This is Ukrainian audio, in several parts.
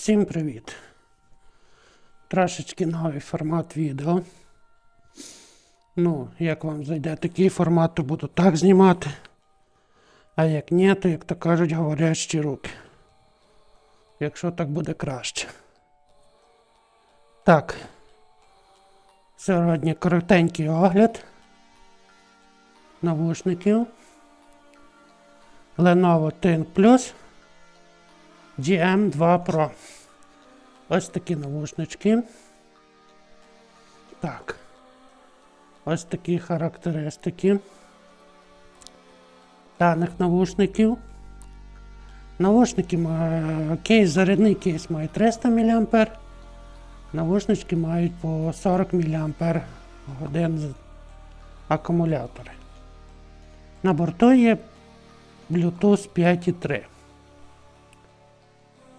Всім привіт! Трошечки новий формат відео. Ну, як вам зайде такий формат, то буду так знімати. А як ні, то, як то кажуть, говорящі руки. Якщо так буде краще. Так. Сьогодні коротенький огляд навушників. Lenovo Think Plus GM2 Pro. Ось такі навушнички. Так. Ось такі характеристики даних навушників. Навушники ма- кейс, зарядний кейс має 300 мА. Навушнички мають по 40 мАч годин акумулятори. На борту є Bluetooth 5.3.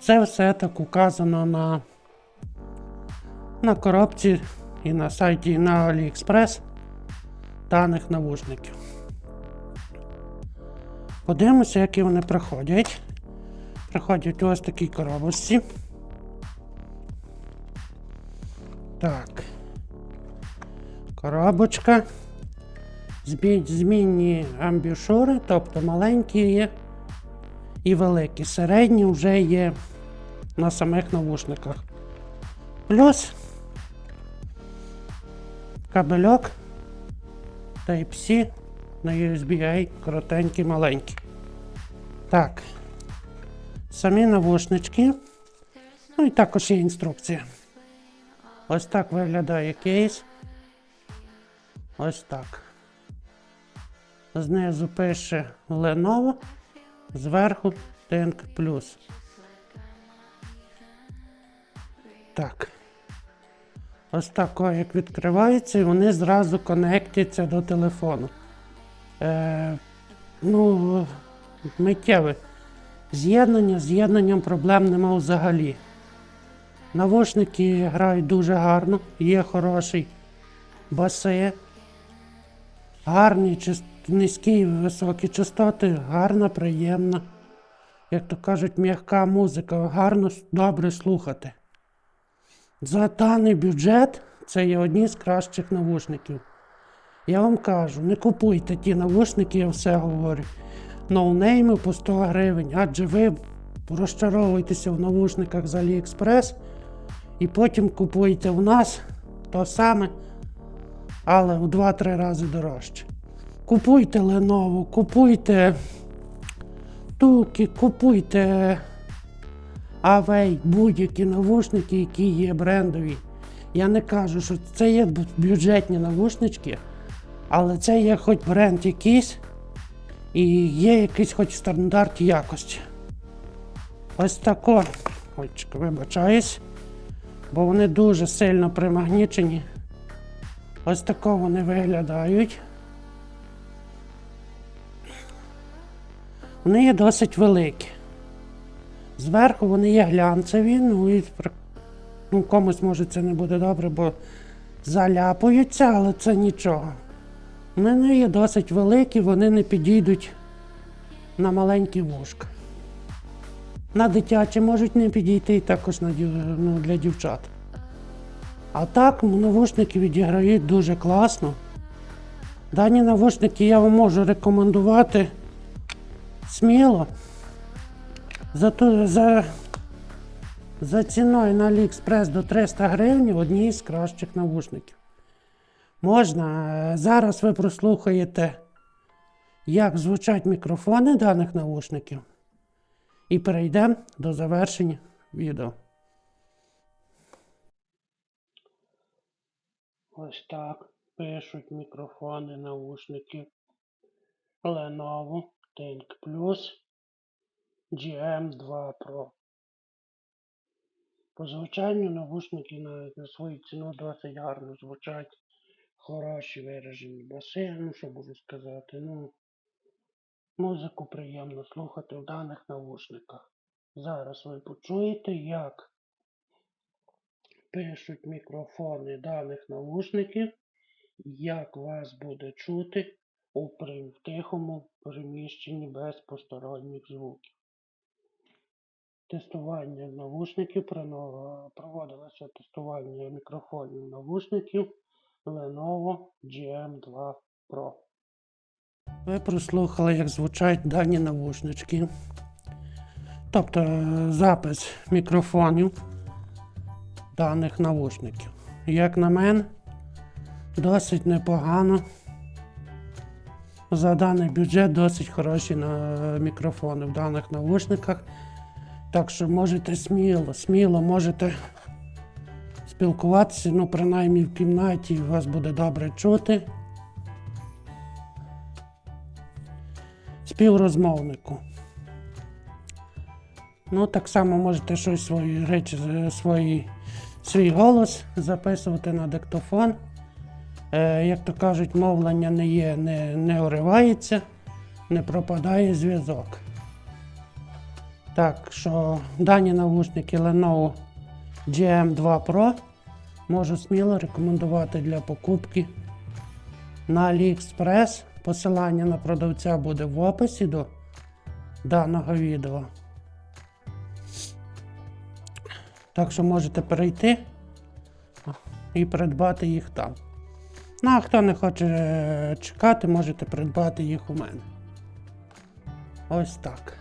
Це все так указано на, на коробці і на сайті на AliExpress даних навушників. Подивимося, які вони приходять. Приходять ось такій коробочці. Так. Коробочка. Змінні амбішури, тобто маленькі є і великі. Середні вже є на самих навушниках. Плюс кабельок Type-C на USB-A коротенький маленький. Так. Самі навушнички. Ну і також є інструкція. Ось так виглядає кейс. Ось так. Знизу пише Lenovo, зверху Think Plus. Так. Ось тако, як відкривається, і вони зразу конектяться до телефону. Е, ну, миттєве. З'єднання, з'єднанням проблем нема взагалі. Навушники грають дуже гарно, є хороший баси, гарні, низькі і високі частоти, гарна, приємна. Як то кажуть, м'яка музика, гарно, добре слухати. За даний бюджет це є одні з кращих навушників. Я вам кажу, не купуйте ті навушники, я все говорю. Ноунейми по 100 гривень, адже ви розчаровуєтеся в навушниках з AliExpress і потім купуєте у нас то саме, але у 2-3 рази дорожче. Купуйте Lenovo, купуйте Туки, купуйте Авей, будь-які навушники, які є брендові. Я не кажу, що це є бюджетні навушнички, але це є хоч бренд якийсь і є якийсь хоч стандарт якості. Ось тако. Ой, вибачаюсь, бо вони дуже сильно примагнічені. Ось тако вони виглядають. Вони є досить великі. Зверху вони є глянцеві, ну і ну, комусь може це не буде добре, бо заляпуються, але це нічого. Вони є досить великі, вони не підійдуть на маленькі вушка. На дитячі можуть не підійти також на, ну, для дівчат. А так, навушники відіграють дуже класно. Дані навушники я вам можу рекомендувати сміло. За, за, за ціною на AliExpress до 300 гривень одні з кращих навушників. Можна. е, Зараз ви прослухаєте, як звучать мікрофони даних навушників. І перейдемо до завершення відео. Ось так пишуть мікрофони наушників Lenovo Think Plus GM2 Pro. По звучанню навушники навіть на свою ціну досить гарно звучать. Хороші виражені баси, ну що можу сказати. Ну, музику приємно слухати в даних навушниках. Зараз ви почуєте, як пишуть мікрофони даних навушників, як вас буде чути у при- тихому приміщенні без посторонніх звуків. Тестування навушників, проводилося тестування мікрофонів навушників Lenovo GM2 Pro. Ви прослухали, як звучать дані навушнички. Тобто запис мікрофонів даних навушників. Як на мене, досить непогано. За даний бюджет досить хороші мікрофони в даних навушниках. Так що можете сміло, сміло можете спілкуватися, ну, принаймні в кімнаті вас буде добре чути. Співрозмовнику. Ну, так само можете щось свої речі, свої, свій голос записувати на диктофон. Е, як то кажуть, мовлення не є, не, не уривається, не пропадає зв'язок. Так що дані навушники Lenovo GM2 Pro можу сміло рекомендувати для покупки на AliExpress. Посилання на продавця буде в описі до даного відео. Так що можете перейти і придбати їх там. Ну, а хто не хоче е, чекати, можете придбати їх у мене. Ось так.